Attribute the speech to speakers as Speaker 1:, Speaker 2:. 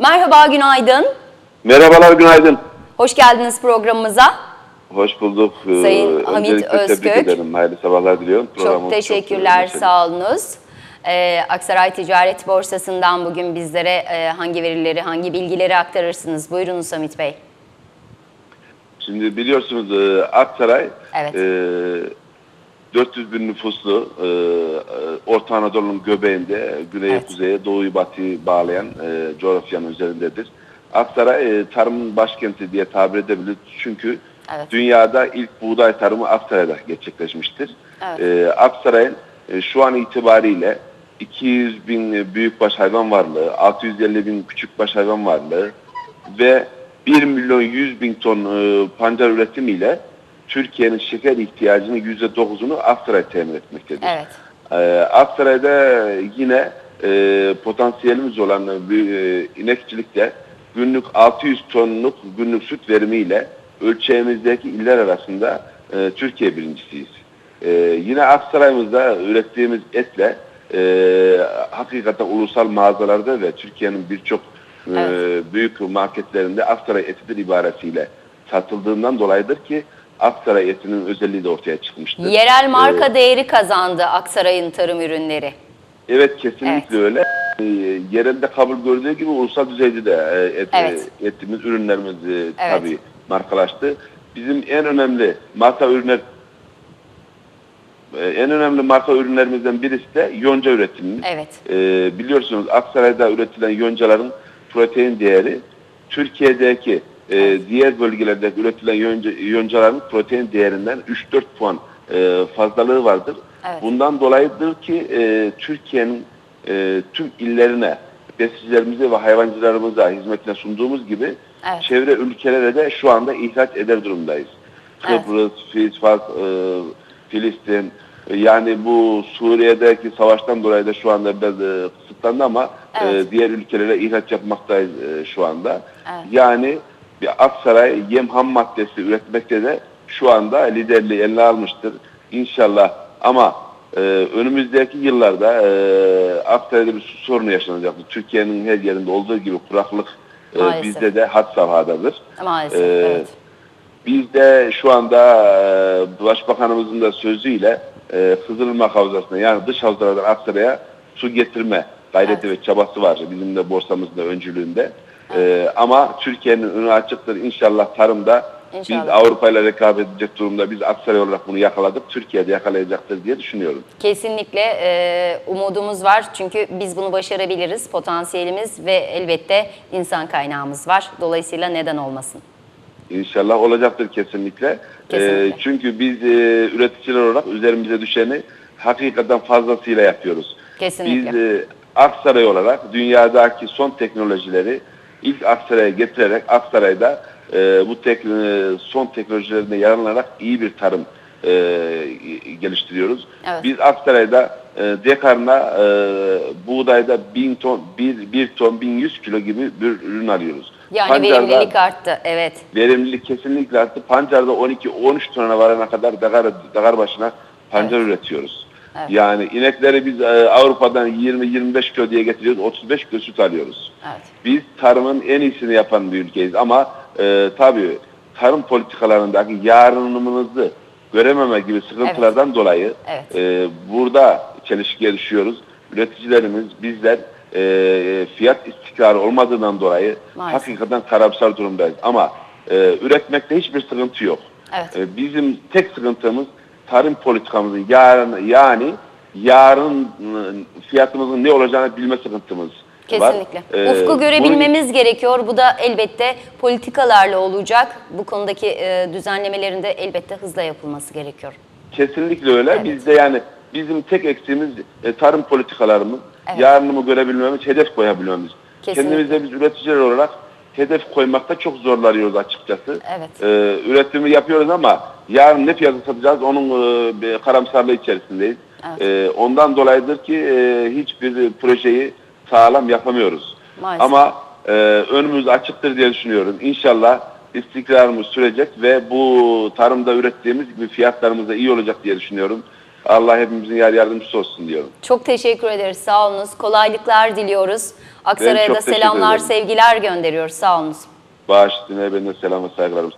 Speaker 1: Merhaba, günaydın.
Speaker 2: Merhabalar, günaydın.
Speaker 1: Hoş geldiniz programımıza.
Speaker 2: Hoş bulduk. Ee,
Speaker 1: Sayın Hamit
Speaker 2: öncelikle
Speaker 1: Özkök.
Speaker 2: Tebrik ederim. Hayırlı sabahlar diliyorum.
Speaker 1: Çok
Speaker 2: Programımız
Speaker 1: teşekkürler,
Speaker 2: neşeli.
Speaker 1: sağ olunuz. Ee, Aksaray Ticaret Borsası'ndan bugün bizlere e, hangi verileri, hangi bilgileri aktarırsınız? Buyurunuz Hamit Bey.
Speaker 2: Şimdi biliyorsunuz e, Aksaray
Speaker 1: Evet.
Speaker 2: e, 400 bin nüfuslu e, e, Orta Anadolu'nun göbeğinde güneye
Speaker 1: Evet.
Speaker 2: kuzeye doğuyu batıyı bağlayan e, coğrafyanın üzerindedir. Aksaray e, tarımın başkenti diye tabir edebilir. Çünkü
Speaker 1: Evet.
Speaker 2: dünyada ilk buğday tarımı Aksaray'da gerçekleşmiştir.
Speaker 1: Evet.
Speaker 2: E, Aksaray'ın e, şu an itibariyle 200 bin büyükbaş hayvan varlığı, 650 bin küçükbaş hayvan varlığı ve 1 milyon 100 bin ton e, pancar üretimiyle Türkiye'nin şeker ihtiyacının %9'unu Aksaray temin etmektedir.
Speaker 1: Evet.
Speaker 2: Ee, Aksaray'da yine e, potansiyelimiz olan bir e, inekçilikte günlük 600 tonluk günlük süt verimiyle ölçeğimizdeki iller arasında e, Türkiye birincisiyiz. E, yine Aksaray'ımızda ürettiğimiz etle e, hakikaten ulusal mağazalarda ve Türkiye'nin birçok e,
Speaker 1: Evet.
Speaker 2: büyük marketlerinde Aksaray etidir ibaresiyle satıldığından dolayıdır ki Aksaray etinin özelliği de ortaya çıkmıştır.
Speaker 1: Yerel marka
Speaker 2: Ee,
Speaker 1: değeri kazandı Aksaray'ın tarım ürünleri.
Speaker 2: Evet kesinlikle öyle. Ee, yerelde kabul gördüğü gibi ulusal düzeyde de e, et,
Speaker 1: Evet.
Speaker 2: e, etimiz, ürünlerimiz e,
Speaker 1: Evet.
Speaker 2: tabii markalaştı. Bizim en önemli marka ürünler e, en önemli marka ürünlerimizden birisi de yonca üretimimiz.
Speaker 1: Evet.
Speaker 2: Ee, biliyorsunuz Aksaray'da üretilen yoncaların protein değeri Türkiye'deki e, diğer bölgelerde üretilen yonca, yoncaların protein değerinden 3-4 puan e, fazlalığı vardır.
Speaker 1: Evet.
Speaker 2: Bundan dolayıdır ki e, Türkiye'nin e, tüm illerine besicilerimize ve hayvancılarımıza hizmetine sunduğumuz gibi
Speaker 1: Evet.
Speaker 2: çevre ülkelere de şu anda ihraç eder durumdayız.
Speaker 1: Evet.
Speaker 2: Kıbrıs, Fas, e, Filistin, e, yani bu Suriye'deki savaştan dolayı da şu anda biraz e, kısıtlandı ama
Speaker 1: Evet.
Speaker 2: e, diğer ülkelere ihraç yapmaktayız e, şu anda.
Speaker 1: Evet.
Speaker 2: Yani bir Aksaray yem ham maddesi üretmekte de şu anda liderliği eline almıştır. İnşallah ama e, önümüzdeki yıllarda e, Aksaray'da bir su sorunu yaşanacaktır. Türkiye'nin her yerinde olduğu gibi kuraklık e,
Speaker 1: Maalesef.
Speaker 2: bizde de had safhadadır.
Speaker 1: Maalesef,
Speaker 2: Ee,
Speaker 1: evet.
Speaker 2: Biz de şu anda e, Başbakanımızın da sözüyle e, Kızılırmak Havzası'na yani dış havzalardan Aksaray'a su getirme gayreti ve çabası var. Bizim de borsamızın da öncülüğünde. E, ama Türkiye'nin önü açıktır. İnşallah tarımda
Speaker 1: İnşallah.
Speaker 2: biz Avrupa ile rekabet edecek durumda biz Aksaray olarak bunu yakaladık. Türkiye'de yakalayacaktır diye düşünüyorum.
Speaker 1: Kesinlikle e, umudumuz var çünkü biz bunu başarabiliriz. Potansiyelimiz ve elbette insan kaynağımız var. Dolayısıyla neden olmasın?
Speaker 2: İnşallah olacaktır kesinlikle.
Speaker 1: Kesinlikle.
Speaker 2: Ee, çünkü biz e, üreticiler olarak üzerimize düşeni hakikaten fazlasıyla yapıyoruz.
Speaker 1: Kesinlikle.
Speaker 2: Biz e, Aksaray olarak dünyadaki son teknolojileri ilk Aksaray'a getirerek Aksaray'da e, bu tek, e, son teknolojilerine yararlanarak iyi bir tarım e, geliştiriyoruz.
Speaker 1: Evet.
Speaker 2: Biz Aksaray'da e, dekarına e, buğdayda 1000 ton, 1, 1 ton 1100 kilo gibi bir ürün alıyoruz.
Speaker 1: Yani
Speaker 2: Pancarda-
Speaker 1: verimlilik arttı. Evet.
Speaker 2: verimlilik kesinlikle arttı. Pancarda 12-13 tona varana kadar dagar, dagar başına pancar üretiyoruz.
Speaker 1: Evet.
Speaker 2: Yani inekleri biz e, Avrupa'dan 20-25 kilo diye getiriyoruz. 35 kilo süt alıyoruz.
Speaker 1: Evet.
Speaker 2: Biz tarımın en iyisini yapan bir ülkeyiz. Ama e, tabii tarım politikalarındaki yarınımızı görememe gibi sıkıntılardan dolayı
Speaker 1: Evet.
Speaker 2: e, burada çelişkiye düşüyoruz. Üreticilerimiz, bizler e, fiyat istikrarı olmadığından dolayı
Speaker 1: Maalesef.
Speaker 2: hakikaten karamsar durumdayız. Ama e, üretmekte hiçbir sıkıntı yok.
Speaker 1: Evet.
Speaker 2: E, bizim tek sıkıntımız tarım politikamızın yarın yani yarın e, fiyatımızın ne olacağını bilme sıkıntımız var.
Speaker 1: Kesinlikle.
Speaker 2: E,
Speaker 1: Ufku
Speaker 2: bunun-
Speaker 1: görebilmemiz gerekiyor. Bu da elbette politikalarla olacak. Bu konudaki e, düzenlemelerin de elbette hızla yapılması gerekiyor.
Speaker 2: Kesinlikle öyle.
Speaker 1: Evet.
Speaker 2: Bizde yani bizim tek eksiğimiz e, tarım politikalarımız,
Speaker 1: Evet.
Speaker 2: yarınımı görebilmemiz, hedef koyabilmemiz.
Speaker 1: Kesinlikle.
Speaker 2: Kendimizde biz üreticiler olarak hedef koymakta çok zorlanıyoruz açıkçası.
Speaker 1: Evet.
Speaker 2: E, üretimi yapıyoruz ama yarın ne fiyata satacağız onun e, karamsarlığı içerisindeyiz.
Speaker 1: Evet.
Speaker 2: E, ondan dolayıdır ki e, hiçbir projeyi sağlam yapamıyoruz.
Speaker 1: Maalesef.
Speaker 2: Ama e, önümüz açıktır diye düşünüyorum. İnşallah istikrarımız sürecek ve bu tarımda ürettiğimiz gibi fiyatlarımız da iyi olacak diye düşünüyorum. Allah hepimizin yar yardımcısı olsun diyorum.
Speaker 1: Çok teşekkür ederiz. Sağ olunuz. Kolaylıklar diliyoruz. Aksaray'a da selamlar, sevgiler gönderiyoruz. Sağ olunuz.
Speaker 2: Bağış ben de selam ve saygılarımı